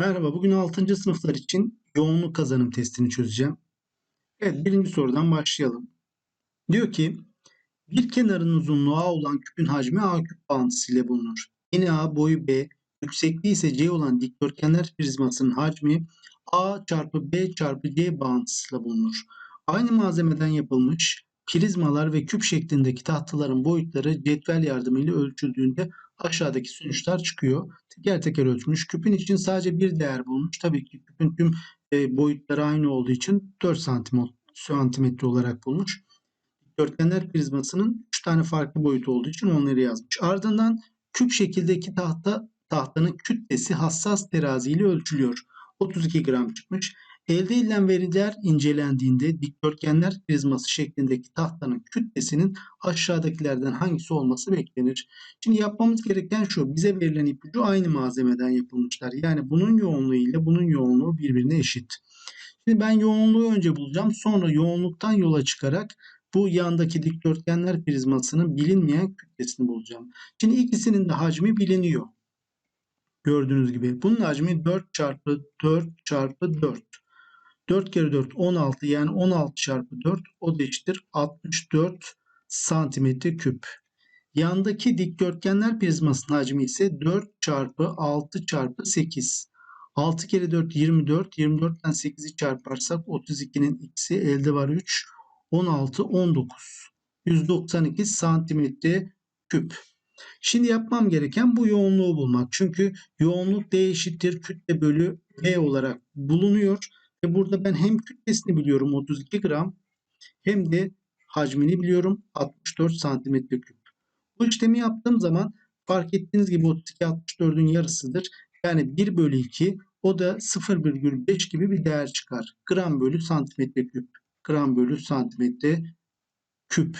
Merhaba, bugün 6. sınıflar için yoğunluk kazanım testini çözeceğim. Evet, birinci sorudan başlayalım. Diyor ki, bir kenarın uzunluğu A olan küpün hacmi A küp bağıntısıyla bulunur. Yine A boyu B, yüksekliği ise C olan dikdörtgenler prizmasının hacmi A çarpı B çarpı C bağıntısıyla bulunur. Aynı malzemeden yapılmış prizmalar ve küp şeklindeki tahtaların boyutları cetvel yardımıyla ölçüldüğünde aşağıdaki sonuçlar çıkıyor. Teker teker ölçmüş. Küpün için sadece bir değer bulmuş. Tabii ki küpün tüm e, boyutları aynı olduğu için 4 santim, santimetre olarak bulmuş. Dörtgenler prizmasının 3 tane farklı boyut olduğu için onları yazmış. Ardından küp şekildeki tahta tahtanın kütlesi hassas terazi ile ölçülüyor. 32 gram çıkmış. Elde edilen veriler incelendiğinde dikdörtgenler prizması şeklindeki tahtanın kütlesinin aşağıdakilerden hangisi olması beklenir. Şimdi yapmamız gereken şu. Bize verilen ipucu aynı malzemeden yapılmışlar. Yani bunun yoğunluğu ile bunun yoğunluğu birbirine eşit. Şimdi ben yoğunluğu önce bulacağım. Sonra yoğunluktan yola çıkarak bu yandaki dikdörtgenler prizmasının bilinmeyen kütlesini bulacağım. Şimdi ikisinin de hacmi biliniyor. Gördüğünüz gibi. Bunun hacmi 4 çarpı 4 çarpı 4. 4 kere 4 16 yani 16 çarpı 4 o da eşittir 64 santimetre küp. Yandaki dikdörtgenler prizmasının hacmi ise 4 çarpı 6 çarpı 8. 6 kere 4 24. 24'ten 8'i çarparsak 32'nin x'i elde var 3. 16 19. 192 santimetre küp. Şimdi yapmam gereken bu yoğunluğu bulmak. Çünkü yoğunluk D eşittir kütle bölü V olarak bulunuyor. Ve burada ben hem kütlesini biliyorum 32 gram hem de hacmini biliyorum 64 santimetre küp. Bu işlemi yaptığım zaman fark ettiğiniz gibi 32 64'ün yarısıdır. Yani 1 bölü 2 o da 0,5 gibi bir değer çıkar. Gram bölü santimetre küp. Gram bölü santimetre küp.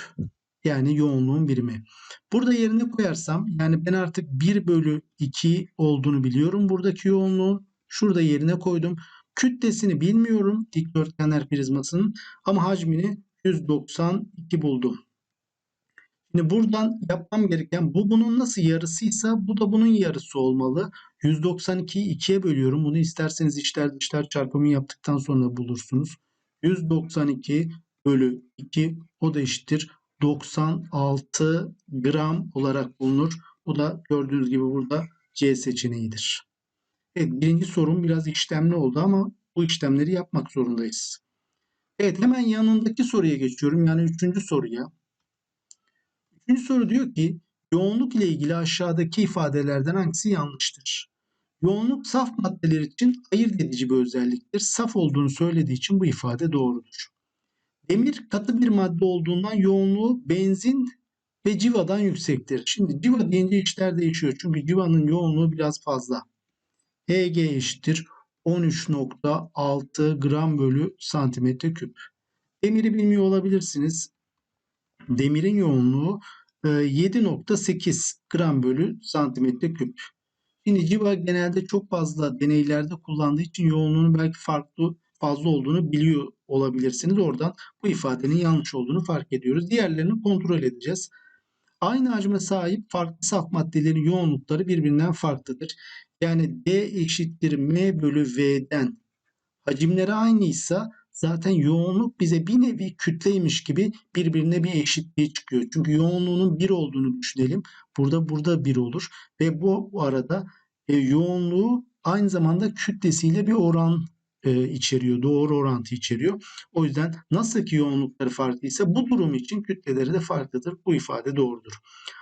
Yani yoğunluğun birimi. Burada yerine koyarsam yani ben artık 1 bölü 2 olduğunu biliyorum buradaki yoğunluğun. Şurada yerine koydum. Kütlesini bilmiyorum dikdörtgenler prizmasının ama hacmini 192 buldum. Şimdi buradan yapmam gereken bu bunun nasıl yarısıysa bu da bunun yarısı olmalı. 192'yi 2'ye bölüyorum. Bunu isterseniz içler dışlar çarpımı yaptıktan sonra bulursunuz. 192 bölü 2 o da eşittir 96 gram olarak bulunur. Bu da gördüğünüz gibi burada C seçeneğidir. Evet birinci sorun biraz işlemli oldu ama bu işlemleri yapmak zorundayız. Evet hemen yanındaki soruya geçiyorum. Yani üçüncü soruya. Üçüncü soru diyor ki yoğunluk ile ilgili aşağıdaki ifadelerden hangisi yanlıştır? Yoğunluk saf maddeler için ayırt edici bir özelliktir. Saf olduğunu söylediği için bu ifade doğrudur. Demir katı bir madde olduğundan yoğunluğu benzin ve civadan yüksektir. Şimdi civa deyince işler değişiyor. Çünkü civanın yoğunluğu biraz fazla. Hg eşittir 13.6 gram bölü santimetre küp. Demiri bilmiyor olabilirsiniz. Demirin yoğunluğu 7.8 e, gram bölü santimetre küp. Şimdi civa genelde çok fazla deneylerde kullandığı için yoğunluğunun belki farklı fazla olduğunu biliyor olabilirsiniz. Oradan bu ifadenin yanlış olduğunu fark ediyoruz. Diğerlerini kontrol edeceğiz. Aynı hacme sahip farklı saf maddelerin yoğunlukları birbirinden farklıdır. Yani D eşittir M bölü V'den hacimleri aynıysa zaten yoğunluk bize bir nevi kütleymiş gibi birbirine bir eşitliği çıkıyor. Çünkü yoğunluğunun bir olduğunu düşünelim. Burada burada bir olur ve bu arada e, yoğunluğu aynı zamanda kütlesiyle bir oran e, içeriyor. Doğru orantı içeriyor. O yüzden nasıl ki yoğunlukları farklıysa bu durum için kütleleri de farklıdır. Bu ifade doğrudur.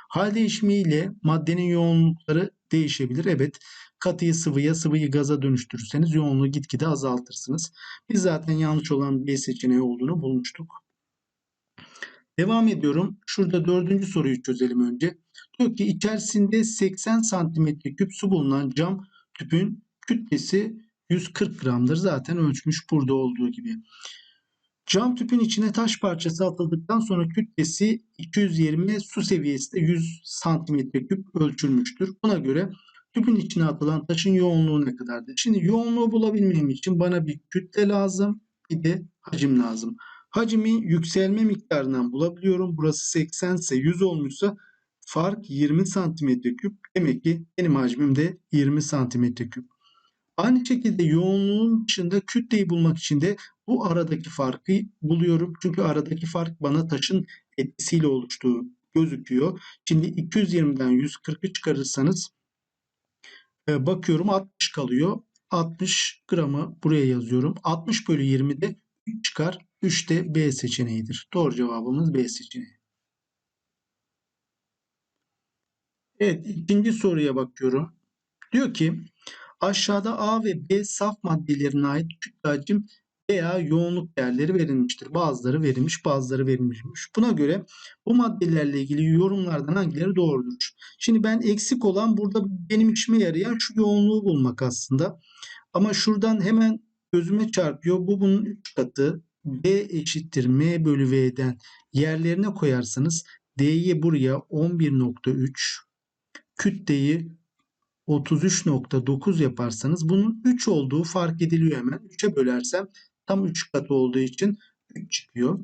Hal değişimiyle maddenin yoğunlukları değişebilir. Evet katıyı sıvıya, sıvıyı gaza dönüştürürseniz yoğunluğu gitgide azaltırsınız. Biz zaten yanlış olan B seçeneği olduğunu bulmuştuk. Devam ediyorum. Şurada dördüncü soruyu çözelim önce. Diyor ki içerisinde 80 santimetre küp su bulunan cam tüpün kütlesi 140 gramdır. Zaten ölçmüş burada olduğu gibi. Cam tüpün içine taş parçası atıldıktan sonra kütlesi 220 su seviyesi de 100 santimetre küp ölçülmüştür. Buna göre tüpün içine atılan taşın yoğunluğu ne kadardır? Şimdi yoğunluğu bulabilmem için bana bir kütle lazım bir de hacim lazım. Hacmi yükselme miktarından bulabiliyorum. Burası 80 ise 100 olmuşsa fark 20 santimetre küp. Demek ki benim hacmim de 20 santimetre küp. Aynı şekilde yoğunluğun dışında kütleyi bulmak için de bu aradaki farkı buluyorum. Çünkü aradaki fark bana taşın etkisiyle oluştuğu gözüküyor. Şimdi 220'den 140'ı çıkarırsanız bakıyorum 60 kalıyor. 60 gramı buraya yazıyorum. 60 bölü 20'de 3 çıkar. 3 de B seçeneğidir. Doğru cevabımız B seçeneği. Evet ikinci soruya bakıyorum. Diyor ki aşağıda A ve B saf maddelerine ait kütle hacim veya yoğunluk değerleri verilmiştir. Bazıları verilmiş, bazıları verilmemiş. Buna göre bu maddelerle ilgili yorumlardan hangileri doğrudur? Şimdi ben eksik olan burada benim işime yarayan şu yoğunluğu bulmak aslında. Ama şuradan hemen gözüme çarpıyor. Bu bunun 3 katı. B eşittir M bölü V'den yerlerine koyarsanız D'yi buraya 11.3 kütleyi 33.9 yaparsanız bunun 3 olduğu fark ediliyor hemen. 3'e bölersem tam 3 katı olduğu için 3 çıkıyor.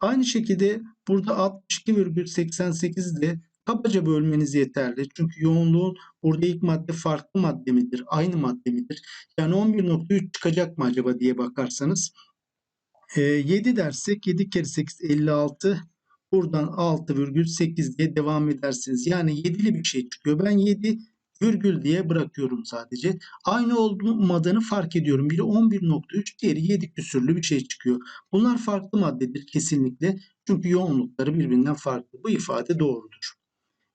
Aynı şekilde burada 62,88 de kabaca bölmeniz yeterli. Çünkü yoğunluğun burada ilk madde farklı madde midir? Aynı madde midir? Yani 11.3 çıkacak mı acaba diye bakarsanız. E, 7 dersek 7 kere 8 56 buradan 6,8 diye devam edersiniz. Yani 7'li bir şey çıkıyor. Ben 7 virgül diye bırakıyorum sadece. Aynı olmadığını fark ediyorum. Biri 11.3 diğeri 7 küsürlü bir şey çıkıyor. Bunlar farklı maddedir kesinlikle. Çünkü yoğunlukları birbirinden farklı. Bu ifade doğrudur.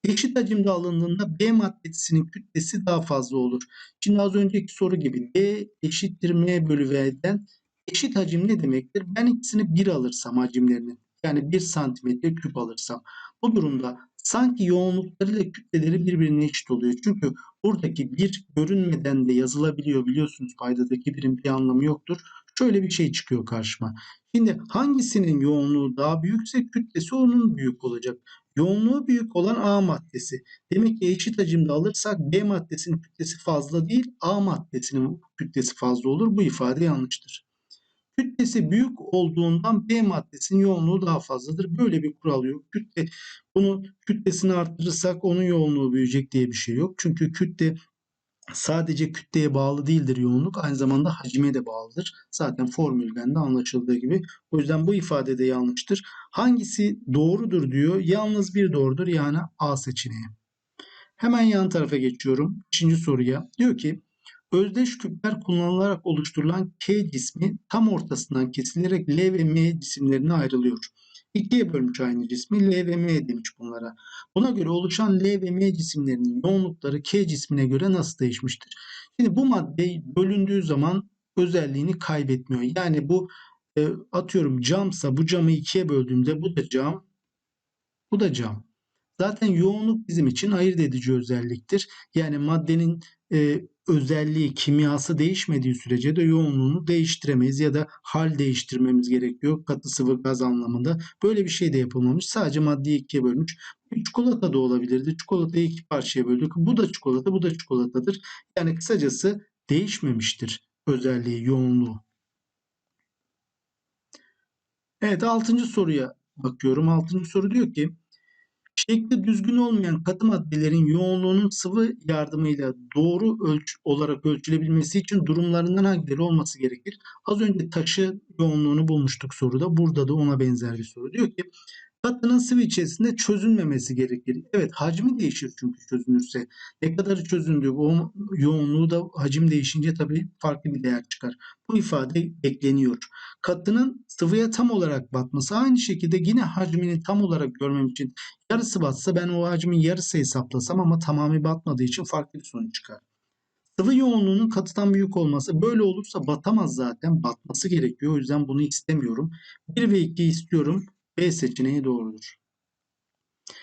Eşit hacimde alındığında B maddesinin kütlesi daha fazla olur. Şimdi az önceki soru gibi B eşittir M bölü V'den eşit hacim ne demektir? Ben ikisini 1 alırsam hacimlerini yani 1 santimetre küp alırsam bu durumda sanki yoğunlukları ile kütleleri birbirine eşit oluyor. Çünkü buradaki bir görünmeden de yazılabiliyor biliyorsunuz paydadaki birim bir anlamı yoktur. Şöyle bir şey çıkıyor karşıma. Şimdi hangisinin yoğunluğu daha büyükse kütlesi onun büyük olacak. Yoğunluğu büyük olan A maddesi. Demek ki eşit hacimde alırsak B maddesinin kütlesi fazla değil A maddesinin kütlesi fazla olur. Bu ifade yanlıştır. Kütlesi büyük olduğundan B maddesinin yoğunluğu daha fazladır. Böyle bir kural yok. Kütle bunu kütlesini arttırırsak onun yoğunluğu büyüyecek diye bir şey yok. Çünkü kütle sadece kütleye bağlı değildir yoğunluk. Aynı zamanda hacime de bağlıdır. Zaten formülden de anlaşıldığı gibi. O yüzden bu ifade de yanlıştır. Hangisi doğrudur diyor. Yalnız bir doğrudur yani A seçeneği. Hemen yan tarafa geçiyorum. İkinci soruya. Diyor ki Özdeş küpler kullanılarak oluşturulan K cismi tam ortasından kesilerek L ve M cisimlerine ayrılıyor. İkiye bölmüş aynı cismi L ve M demiş bunlara. Buna göre oluşan L ve M cisimlerinin yoğunlukları K cismine göre nasıl değişmiştir? Şimdi bu madde bölündüğü zaman özelliğini kaybetmiyor. Yani bu e, atıyorum camsa bu camı ikiye böldüğümde bu da cam, bu da cam. Zaten yoğunluk bizim için ayırt edici özelliktir. Yani maddenin e, özelliği, kimyası değişmediği sürece de yoğunluğunu değiştiremeyiz ya da hal değiştirmemiz gerekiyor katı sıvı gaz anlamında. Böyle bir şey de yapılmamış. Sadece maddeyi ikiye bölmüş. Çikolata da olabilirdi. Çikolatayı iki parçaya böldük. Bu da çikolata, bu da çikolatadır. Yani kısacası değişmemiştir özelliği, yoğunluğu. Evet altıncı soruya bakıyorum. Altıncı soru diyor ki Şekli düzgün olmayan katı maddelerin yoğunluğunun sıvı yardımıyla doğru ölç olarak ölçülebilmesi için durumlarından hangileri olması gerekir? Az önce taşı yoğunluğunu bulmuştuk soruda. Burada da ona benzer bir soru. Diyor ki Katının sıvı içerisinde çözünmemesi gerekir. Evet hacmi değişir çünkü çözünürse. Ne kadar çözündüğü, bu yoğunluğu da hacim değişince tabii farklı bir değer çıkar. Bu ifade bekleniyor. Katının sıvıya tam olarak batması aynı şekilde yine hacmini tam olarak görmem için yarısı batsa ben o hacmin yarısı hesaplasam ama tamamı batmadığı için farklı bir sonuç çıkar. Sıvı yoğunluğunun katıdan büyük olması böyle olursa batamaz zaten batması gerekiyor. O yüzden bunu istemiyorum. 1 ve 2 istiyorum. B seçeneği doğrudur.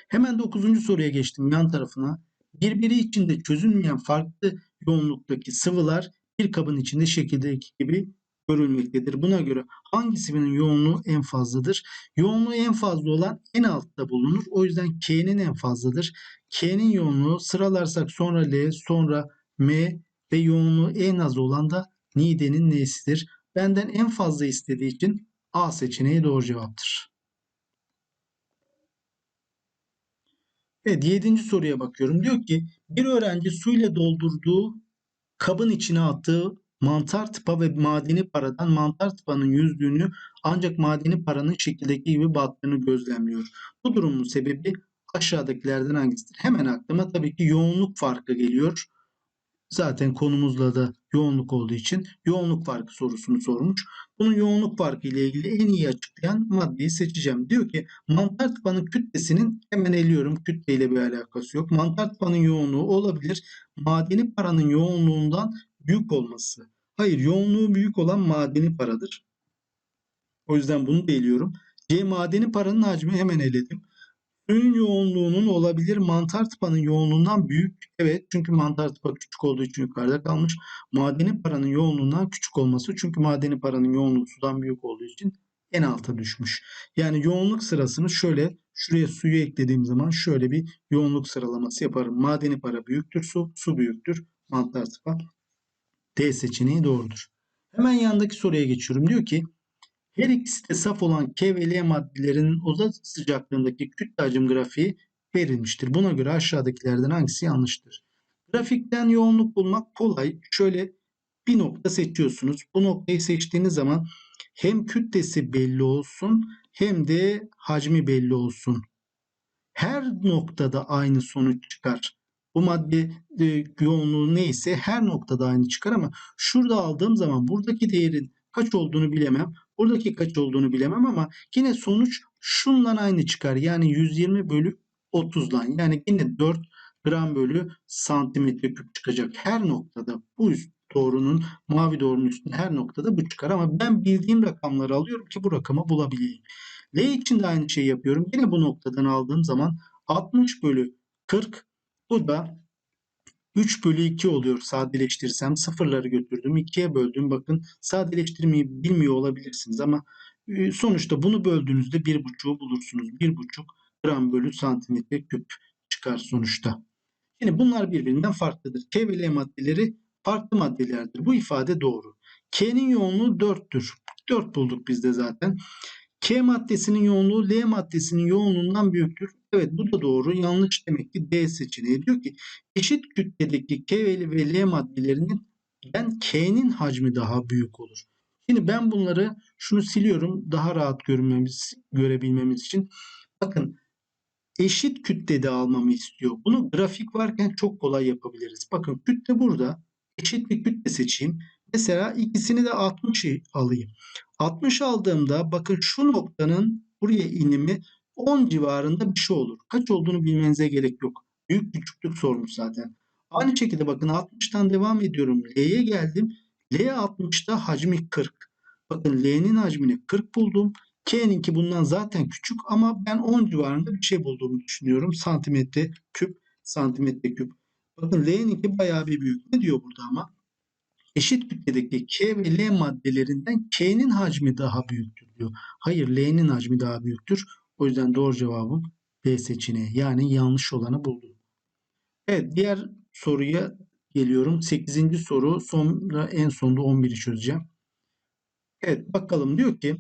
Hemen 9. soruya geçtim yan tarafına. Birbiri içinde çözünmeyen farklı yoğunluktaki sıvılar bir kabın içinde şekildeki gibi görülmektedir. Buna göre hangi sıvının yoğunluğu en fazladır? Yoğunluğu en fazla olan en altta bulunur. O yüzden K'nin en fazladır. K'nin yoğunluğu sıralarsak sonra L, sonra M ve yoğunluğu en az olan da Nide'nin N'sidir. Benden en fazla istediği için A seçeneği doğru cevaptır. Evet yedinci soruya bakıyorum. Diyor ki bir öğrenci suyla doldurduğu kabın içine attığı mantar tıpa ve madeni paradan mantar tıpanın yüzdüğünü ancak madeni paranın şekildeki gibi battığını gözlemliyor. Bu durumun sebebi aşağıdakilerden hangisidir? Hemen aklıma tabii ki yoğunluk farkı geliyor. Zaten konumuzla da yoğunluk olduğu için yoğunluk farkı sorusunu sormuş. Bunun yoğunluk farkı ile ilgili en iyi açıklayan maddeyi seçeceğim. Diyor ki mantar tıpanın kütlesinin hemen eliyorum kütleyle bir alakası yok. Mantar tıpanın yoğunluğu olabilir. Madeni paranın yoğunluğundan büyük olması. Hayır yoğunluğu büyük olan madeni paradır. O yüzden bunu da eliyorum. C madeni paranın hacmi hemen eledim. Suyun yoğunluğunun olabilir mantar tıpanın yoğunluğundan büyük. Evet çünkü mantar tıpa küçük olduğu için yukarıda kalmış. Madeni paranın yoğunluğundan küçük olması çünkü madeni paranın yoğunluğu sudan büyük olduğu için en alta düşmüş. Yani yoğunluk sırasını şöyle şuraya suyu eklediğim zaman şöyle bir yoğunluk sıralaması yaparım. Madeni para büyüktür su, su büyüktür mantar tıpa. D seçeneği doğrudur. Hemen yandaki soruya geçiyorum. Diyor ki her ikisi de saf olan K ve L maddelerinin oda sıcaklığındaki kütle hacim grafiği verilmiştir. Buna göre aşağıdakilerden hangisi yanlıştır? Grafikten yoğunluk bulmak kolay. Şöyle bir nokta seçiyorsunuz. Bu noktayı seçtiğiniz zaman hem kütlesi belli olsun hem de hacmi belli olsun. Her noktada aynı sonuç çıkar. Bu madde e, yoğunluğu neyse her noktada aynı çıkar ama şurada aldığım zaman buradaki değerin kaç olduğunu bilemem. Buradaki kaç olduğunu bilemem ama yine sonuç şundan aynı çıkar. Yani 120 bölü 30'dan yani yine 4 gram bölü santimetre küp çıkacak. Her noktada bu üst doğrunun mavi doğrunun üstünde her noktada bu çıkar ama ben bildiğim rakamları alıyorum ki bu rakamı bulabileyim. L için de aynı şeyi yapıyorum. Yine bu noktadan aldığım zaman 60 bölü 40 bu da 3 bölü 2 oluyor sadeleştirirsem. Sıfırları götürdüm. 2'ye böldüm. Bakın sadeleştirmeyi bilmiyor olabilirsiniz ama e, sonuçta bunu böldüğünüzde 1,5'u bulursunuz. 1,5 gram bölü santimetre küp çıkar sonuçta. Şimdi bunlar birbirinden farklıdır. K ve L maddeleri farklı maddelerdir. Bu ifade doğru. K'nin yoğunluğu 4'tür. 4 bulduk biz de zaten. K maddesinin yoğunluğu L maddesinin yoğunluğundan büyüktür. Evet bu da doğru. Yanlış demek ki D seçeneği. Diyor ki eşit kütledeki K ve L maddelerinin ben K'nin hacmi daha büyük olur. Şimdi ben bunları şunu siliyorum daha rahat görmemiz, görebilmemiz için. Bakın eşit kütlede almamı istiyor. Bunu grafik varken çok kolay yapabiliriz. Bakın kütle burada. Eşit bir kütle seçeyim. Mesela ikisini de 60 alayım. 60 aldığımda bakın şu noktanın buraya inimi 10 civarında bir şey olur. Kaç olduğunu bilmenize gerek yok. Büyük küçüklük sormuş zaten. Aynı şekilde bakın 60'tan devam ediyorum. L'ye geldim. L 60'da hacmi 40. Bakın L'nin hacmini 40 buldum. K'ninki bundan zaten küçük ama ben 10 civarında bir şey bulduğumu düşünüyorum. Santimetre küp, santimetre küp. Bakın L'ninki bayağı bir büyük. Ne diyor burada ama? Eşit kütledeki K ve L maddelerinden K'nin hacmi daha büyüktür diyor. Hayır L'nin hacmi daha büyüktür. O yüzden doğru cevabım B seçeneği. Yani yanlış olanı buldum. Evet diğer soruya geliyorum. 8. soru sonra en sonunda 11'i çözeceğim. Evet bakalım diyor ki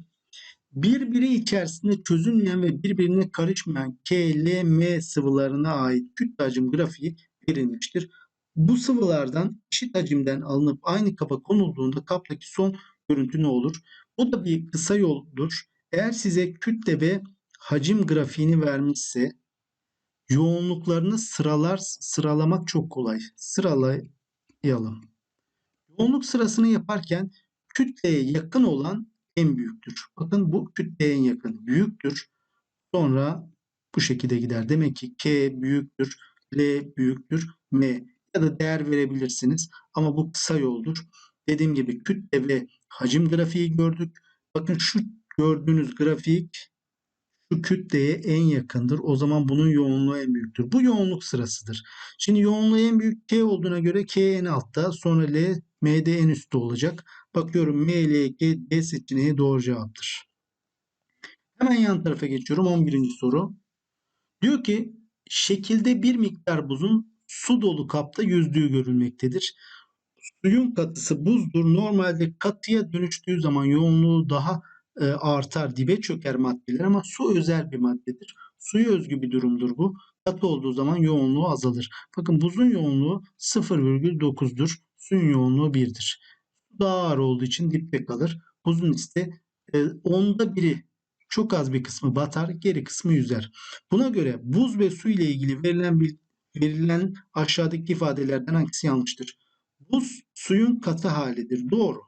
birbiri içerisinde çözünmeyen ve birbirine karışmayan K, L, M sıvılarına ait kütle hacim grafiği verilmiştir. Bu sıvılardan eşit hacimden alınıp aynı kaba konulduğunda kaptaki son görüntü ne olur? Bu da bir kısa yoldur. Eğer size kütle ve hacim grafiğini vermişse yoğunluklarını sıralar sıralamak çok kolay. Sıralayalım. Yoğunluk sırasını yaparken kütleye yakın olan en büyüktür. Bakın bu kütleye en yakın büyüktür. Sonra bu şekilde gider. Demek ki K büyüktür, L büyüktür, M ya da değer verebilirsiniz. Ama bu kısa yoldur. Dediğim gibi kütle ve hacim grafiği gördük. Bakın şu gördüğünüz grafik şu kütleye en yakındır. O zaman bunun yoğunluğu en büyüktür. Bu yoğunluk sırasıdır. Şimdi yoğunluğu en büyük K olduğuna göre K en altta sonra L, M de en üstte olacak. Bakıyorum M, L, K, D seçeneği doğru cevaptır. Hemen yan tarafa geçiyorum. 11. soru. Diyor ki şekilde bir miktar buzun su dolu kapta yüzdüğü görülmektedir. Suyun katısı buzdur. Normalde katıya dönüştüğü zaman yoğunluğu daha e, artar, dibe çöker maddeler ama su özel bir maddedir. Suya özgü bir durumdur bu. katı olduğu zaman yoğunluğu azalır. Bakın buzun yoğunluğu 0,9'dur. Suyun yoğunluğu 1'dir. Su daha ağır olduğu için dipte kalır. Buzun ise e, onda biri çok az bir kısmı batar, geri kısmı yüzer. Buna göre buz ve su ile ilgili verilen bir, verilen aşağıdaki ifadelerden hangisi yanlıştır? Buz suyun katı halidir. Doğru.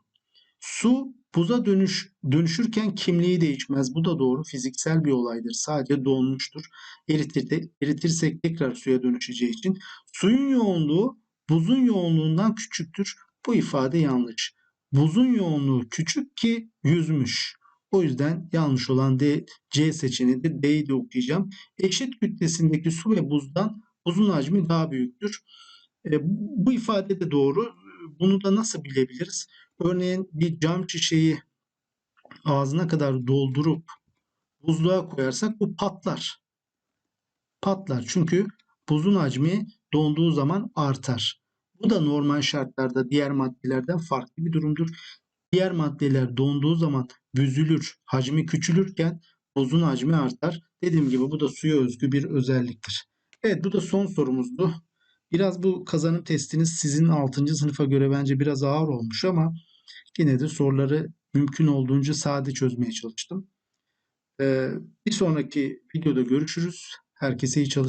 Su buza dönüş dönüşürken kimliği değişmez. Bu da doğru. Fiziksel bir olaydır. Sadece donmuştur. Eritir, eritirsek tekrar suya dönüşeceği için suyun yoğunluğu buzun yoğunluğundan küçüktür. Bu ifade yanlış. Buzun yoğunluğu küçük ki yüzmüş. O yüzden yanlış olan D, C seçeneği de D'yi de okuyacağım. Eşit kütlesindeki su ve buzdan buzun hacmi daha büyüktür. E, bu ifade de doğru. Bunu da nasıl bilebiliriz? Örneğin bir cam şişeyi ağzına kadar doldurup buzluğa koyarsak bu patlar. Patlar çünkü buzun hacmi donduğu zaman artar. Bu da normal şartlarda diğer maddelerden farklı bir durumdur. Diğer maddeler donduğu zaman büzülür, hacmi küçülürken buzun hacmi artar. Dediğim gibi bu da suya özgü bir özelliktir. Evet bu da son sorumuzdu. Biraz bu kazanım testiniz sizin 6. sınıfa göre bence biraz ağır olmuş ama yine de soruları mümkün olduğunca sade çözmeye çalıştım. Ee, bir sonraki videoda görüşürüz. Herkese iyi çalışmalar.